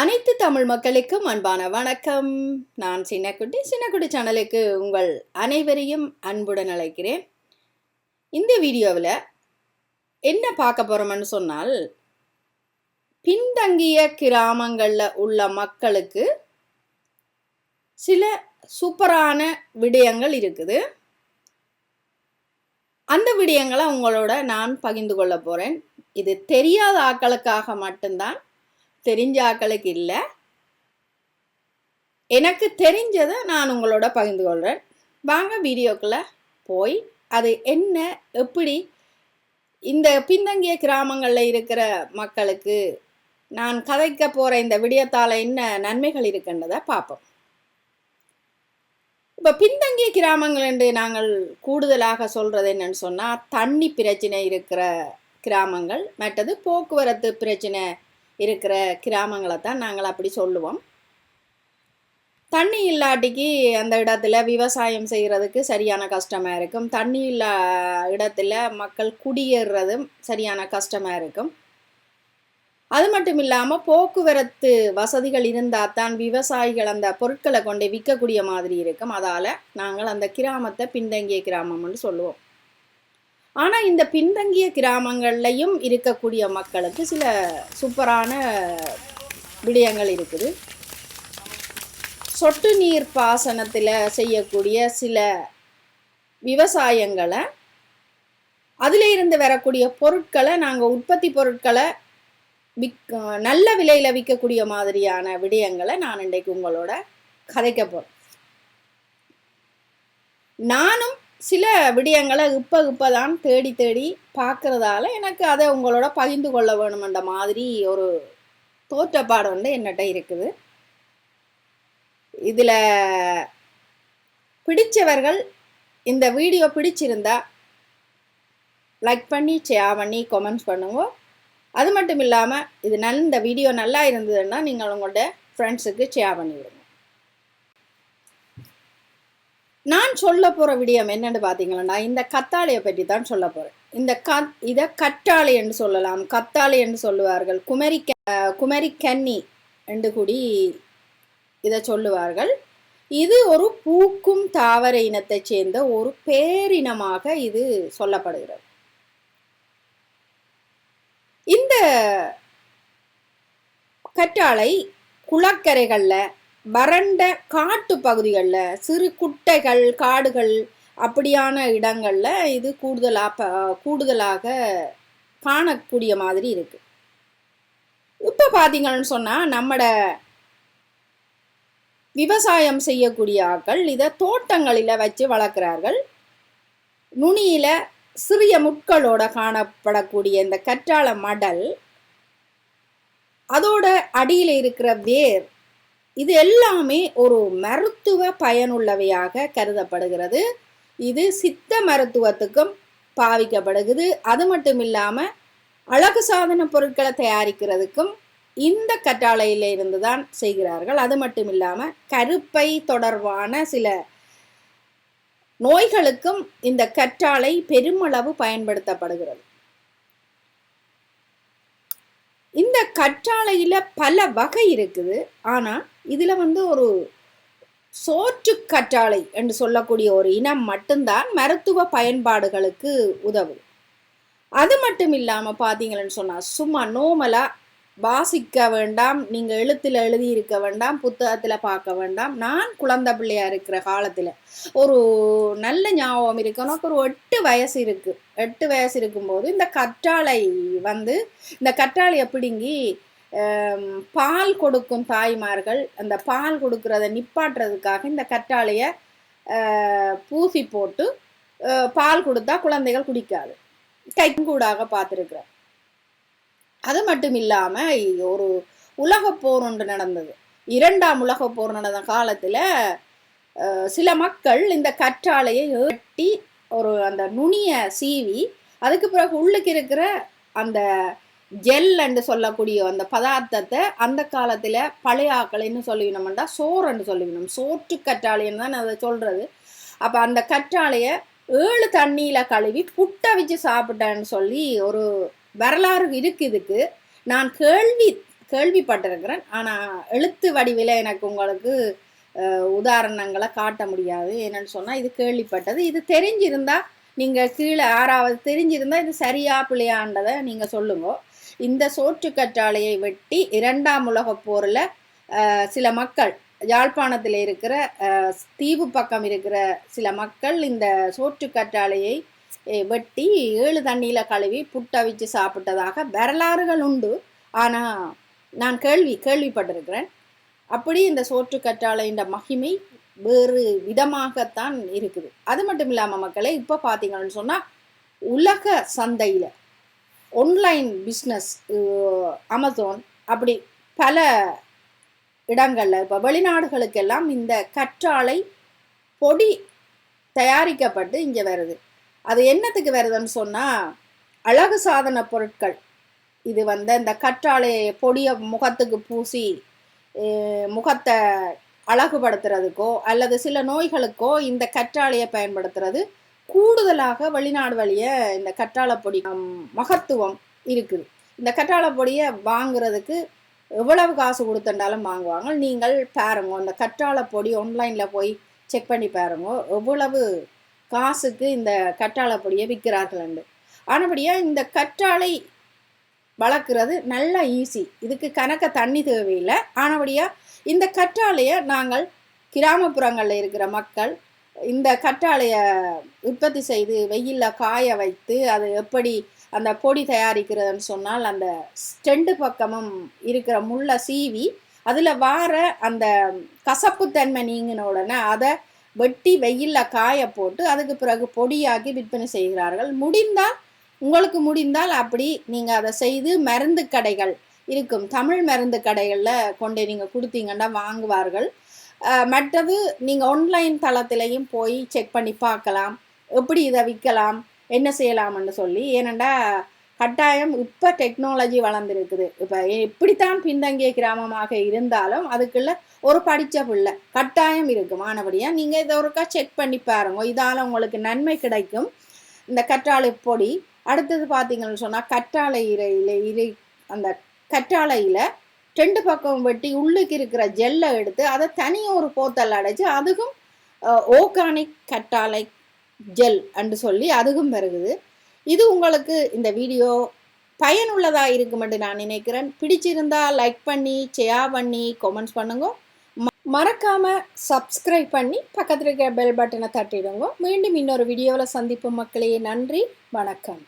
அனைத்து தமிழ் மக்களுக்கும் அன்பான வணக்கம். நான் சின்னக்குட்டி. சின்னக்குட்டி சேனலுக்கு உங்கள் அனைவரையும் அன்புடன் அழைக்கிறேன். இந்த வீடியோவில் என்ன பார்க்க போகிறோம்னு சொன்னால் பின்தங்கிய கிராமங்களில் உள்ள மக்களுக்கு சில சூப்பரான விடயங்கள் இருக்குது. அந்த விடயங்களை உங்களோட நான் பகிர்ந்து கொள்ள போகிறேன் இது தெரியாத ஆக்களுக்காக மட்டும்தான் தெரிஞ்ச ஆக்களுக்கு இல்லை. எனக்கு தெரிஞ்சதை நான் உங்களோட பகிர்ந்து கொள்கிறேன் வாங்க வீடியோக்குள்ளே போய் அது என்ன எப்படி இந்த பின்தங்கிய கிராமங்களில் இருக்கிற மக்களுக்கு நான் கதைக்க போகிற இந்த விடியத்தால் என்ன நன்மைகள் இருக்கின்றதை பார்ப்போம். இப்போ பின்தங்கிய கிராமங்கள் என்று நாங்கள் கூடுதலாக சொல்கிறது என்னன்னு சொன்னால் தண்ணி பிரச்சனை இருக்கிற கிராமங்கள் மற்றது போக்குவரத்து பிரச்சனை இருக்கிற கிராமங்களை தான் நாங்கள் அப்படி சொல்லுவோம். தண்ணி இல்லாட்டிக்கு அந்த இடத்துல விவசாயம் செய்கிறதுக்கு சரியான கஷ்டமாக இருக்கும். தண்ணி இல்லா இடத்துல மக்கள் குடியேறுறதும் சரியான கஷ்டமாக இருக்கும். அது மட்டும் இல்லாமல் போக்குவரத்து வசதிகள் இருந்தால் தான் விவசாயிகள் அந்த பொருட்களை கொண்டு விற்கக்கூடிய மாதிரி இருக்கும். அதால் நாங்கள் அந்த கிராமத்தை பின்தங்கிய கிராமம்னு சொல்லுவோம். ஆனால் இந்த பின்தங்கிய கிராமங்கள்லையும் இருக்கக்கூடிய மக்களுக்கு சில சூப்பரான விடயங்கள் இருக்குது. சொட்டு நீர் பாசனத்தில் செய்யக்கூடிய சில விவசாயங்களை அதில் இருந்து வரக்கூடிய பொருட்களை நாங்கள் உற்பத்தி பொருட்களை விக் நல்ல விலையில் விற்கக்கூடிய மாதிரியான விடயங்களை நான் இன்றைக்கு உங்களோட கதைக்க போகிறேன் நானும் சில விடயங்களை இப்போ இப்போ தான் தேடி தேடி பார்க்குறதால எனக்கு அதை உங்களோட பகிர்ந்து கொள்ள வேணுமென்ற மாதிரி ஒரு தோற்றப்பாடு வந்து என்னட்ட இருக்குது. இதில் பிடிச்சவர்கள் இந்த வீடியோ பிடிச்சிருந்தா லைக் பண்ணி ஷேர் பண்ணி கமெண்ட்ஸ் பண்ணுங்க. அது மட்டும் இல்லாமல் இது நல்ல இந்த வீடியோ நல்லா இருந்ததுன்னா நீங்கள் உங்களோட ஃப்ரெண்ட்ஸுக்கு ஷேர் பண்ணிவிடுங்க. நான் சொல்ல போகிற விடயம் என்னென்னு பார்த்தீங்கன்னா இந்த கத்தாழையை பற்றி தான் சொல்ல போகிறேன் இந்த க இதை கற்றாழை என்று சொல்லலாம். கத்தாழை என்று சொல்லுவார்கள். குமரி குமரி கன்னி என்று கூடி இதை சொல்லுவார்கள். இது ஒரு பூக்கும் தாவர இனத்தைச் சேர்ந்த ஒரு பேரினமாக இது சொல்லப்படுகிறது. இந்த கற்றாழை குளக்கரைகளில் வறண்ட காட்டு பகுதிகளில் சிறு குட்டைகள் காடுகள் அப்படியான இடங்களில் இது கூடுதலாக கூடுதலாக காணக்கூடிய மாதிரி இருக்குது இப்போ பார்த்தீங்கன்னு சொன்னால் நம்மட விவசாயம் செய்யக்கூடிய ஆக்கள் இதை தோட்டங்களில் வச்சு வளர்க்குறார்கள். நுனியில் சிறிய முட்களோட காணப்படக்கூடிய இந்த கற்றாழ மடல் அதோட அடியில் இருக்கிற வேர் இது எல்லாமே ஒரு மருத்துவ பயனுள்ளவையாக கருதப்படுகிறது. இது சித்த மருத்துவத்துக்கும் பாவிக்கப்படுகிறது. அது மட்டும் இல்லாமல் அழகு சாதன பொருட்களை தயாரிக்கிறதுக்கும் இந்த கற்றாழையில இருந்து தான் செய்கிறார்கள். அது மட்டும் இல்லாமல் கருப்பை தொடர்பான சில நோய்களுக்கும் இந்த கற்றாழை பெருமளவு பயன்படுத்தப்படுகிறது இந்த கற்றாழையில் பல வகை இருக்குது. ஆனால் இதில் வந்து ஒரு சோற்று கற்றாழை என்று சொல்லக்கூடிய ஒரு இனம் மட்டும்தான் மருத்துவ பயன்பாடுகளுக்கு உதவும். அது மட்டும் இல்லாமல் பார்த்தீங்கன்னு சொன்னால் சும்மா நோமலாக வாசிக்க வேண்டாம் நீங்கள் எழுத்தில் எழுதி இருக்க வேண்டாம் புத்தகத்தில் பார்க்க வேண்டாம். நான் குழந்தை பிள்ளையாக இருக்கிற காலத்தில் ஒரு நல்ல ஞாபகம் இருக்கு. ஒரு எட்டு வயசு இருக்குது எட்டு வயசு இருக்கும்போது இந்த கற்றாழை வந்து இந்த கற்றாழையை பிடுங்கி பால் கொடுக்கும் தாய்மார்கள் அந்த பால் கொடுக்கறத நிப்பாட்டுறதுக்காக இந்த கற்றாழையை பூசி போட்டு பால் கொடுத்தா குழந்தைகள் குடிக்காது. கைக்கூடாக பார்த்துருக்குறேன் அது மட்டும் இல்லாமல் ஒரு உலகப்போர் ஒன்று நடந்தது. இரண்டாம் உலகப்போர் நடந்த காலத்தில் சில மக்கள் இந்த கற்றாழையை வெட்டி ஒரு அந்த நுனியை சீவி அதுக்கு பிறகு உள்ளுக்கு இருக்கிற அந்த ஜெல் என்று சொல்லக்கூடிய அந்த பதார்த்தத்தை அந்த காலத்தில் பழைய ஆக்களைன்னு சொல்லிவினோம்டா சோறுன்னு சொல்லிவினோம் சோற்று கற்றாழைன்னு தான் அதை சொல்கிறது அப்போ அந்த கற்றாழையை ஏழு தண்ணியில் கழுவி புட்டை வச்சு சாப்பிட்டேன்னு சொல்லி ஒரு வரலாறு இருக்கு இதுக்கு. நான் கேள்வி கேள்விப்பட்டிருக்கிறேன். ஆனால் எழுத்து வடிவில் எனக்கு உங்களுக்கு உதாரணங்களை காட்ட முடியாது. என்னன்னு சொன்னால் இது கேள்விப்பட்டது. இது தெரிஞ்சிருந்தால் நீங்கள் கீழே ஆறாவது தெரிஞ்சிருந்தால் இது சரியா பிள்ளையாண்டதை நீங்கள் சொல்லுங்க. இந்த சோற்றுக்கற்றாழையை வெட்டி இரண்டாம் உலக போரில் சில மக்கள் யாழ்ப்பாணத்தில் இருக்கிற தீவு பக்கம் இருக்கிற சில மக்கள் இந்த சோற்றுக்கற்றாழையை வெட்டி ஏழு தண்ணியில் கழுவி புட்டவிச்சு சாப்பிட்டதாக வரலாறுகள் உண்டு. ஆனால் நான் கேள்வி கேள்விப்பட்டிருக்கிறேன். அப்படி இந்த சோற்று கற்றாழையின் மகிமை வேறு விதமாகத்தான் இருக்குது. அது மட்டும் இல்லாமல் மக்களே இப்போ பார்த்தீங்கன்னு சொன்னால் உலக சந்தையில் ஒன்லைன் பிஸ்னஸ் அமேசான் அப்படி பல இடங்களில் இப்போ வெளிநாடுகளுக்கெல்லாம் இந்த கற்றாழை பொடி தயாரிக்கப்பட்டு இங்கே வருது. அது என்னத்துக்கு வருதுன்னு சொன்னால் அழகு சாதன பொருட்கள். இது வந்து இந்த கற்றாழை பொடியை முகத்துக்கு பூசி முகத்தை அழகுபடுத்துறதுக்கோ அல்லது சில நோய்களுக்கோ இந்த கற்றாழையை பயன்படுத்துறது. கூடுதலாக வெளிநாடு வழிய இந்த கற்றாழை பொடி மகத்துவம் இருக்குது. இந்த கற்றாழை பொடியை வாங்குறதுக்கு எவ்வளவு காசு கொடுத்துட்டாலும் வாங்குவாங்க. நீங்கள் பாருங்க இந்த கற்றாழை பொடி ஆன்லைனில் போய் செக் பண்ணி பாருங்க. எவ்வளவு காசுக்கு இந்த கற்றாழை பொடியை விற்கிறார்கள்ண்டு. ஆனபடியாக இந்த கற்றாழை வளர்க்குறது நல்லா ஈஸி இதுக்கு கணக்க தண்ணி தேவையில்லை. ஆனபடியாக இந்த கற்றாழையை நாங்கள் கிராமப்புறங்களில் இருக்கிற மக்கள் இந்த கற்றாழையை உற்பத்தி செய்து வெயிலில் காய வைத்து அது எப்படி அந்த பொடி தயாரிக்கிறதுன்னு சொன்னால் அந்த ஸ்டெண்டு பக்கமும் இருக்கிற முள்ளை சீவி அதில் வார அந்த கசப்புத்தன்மை நீங்கின உடனே அதை வெட்டி வெயிலில் காய போட்டு அதுக்கு பிறகு பொடியாக்கி விற்பனை செய்கிறார்கள். முடிந்தால் உங்களுக்கு முடிந்தால் அப்படி நீங்கள் அதை செய்து மருந்து கடைகள் இருக்கும். தமிழ் மருந்து கடைகளில் கொண்டு நீங்கள் கொடுத்தீங்கன்னா வாங்குவார்கள். மற்றது நீங்கள் ஆன்லைன் தளத்திலையும் போய் செக் பண்ணி பார்க்கலாம். எப்படி இதை விற்கலாம்? என்ன செய்யலாம்னு சொல்லி ஏனண்டா கட்டாயம் இப்போ டெக்னாலஜி வளர்ந்துருக்குது. இப்போ எப்படித்தான் பின்தங்கிய கிராமமாக இருந்தாலும் அதுக்குள்ள ஒரு படித்த பிள்ளை கட்டாயம் இருக்கும் ஆனபடியாக நீங்கள் இதை ஒருக்கா செக் பண்ணி பாருங்க. இதால் உங்களுக்கு நன்மை கிடைக்கும். இந்த கற்றாழை பொடி அடுத்தது பார்த்தீங்கன்னு சொன்னால் கற்றாழை இலையில் இலை அந்த கற்றாழையில் ரெண்டு பக்கம் வெட்டி உள்ளுக்கு இருக்கிற ஜெல்லை எடுத்து அதை தனியாக ஒரு போத்தல் அடைச்சி அதுக்கும் ஓர்கானிக் கற்றாழை ஜெல் என்று சொல்லி அதுக்கும் பெருகுது. இது உங்களுக்கு இந்த வீடியோ பயனுள்ளதாக இருக்குமென்று நான் நினைக்கிறேன். பிடிச்சிருந்தா லைக் பண்ணி ஷேர் பண்ணி கமெண்ட்ஸ் பண்ணுங்க. மறக்காமல் மறக்காம சப்ஸ்கிரைப் பண்ணி பக்கத்தில் இருக்கிற பெல் பட்டனை தட்டிடுங்க. மீண்டும் இன்னொரு வீடியோவில் சந்திப்போம் மக்களே. நன்றி வணக்கம்.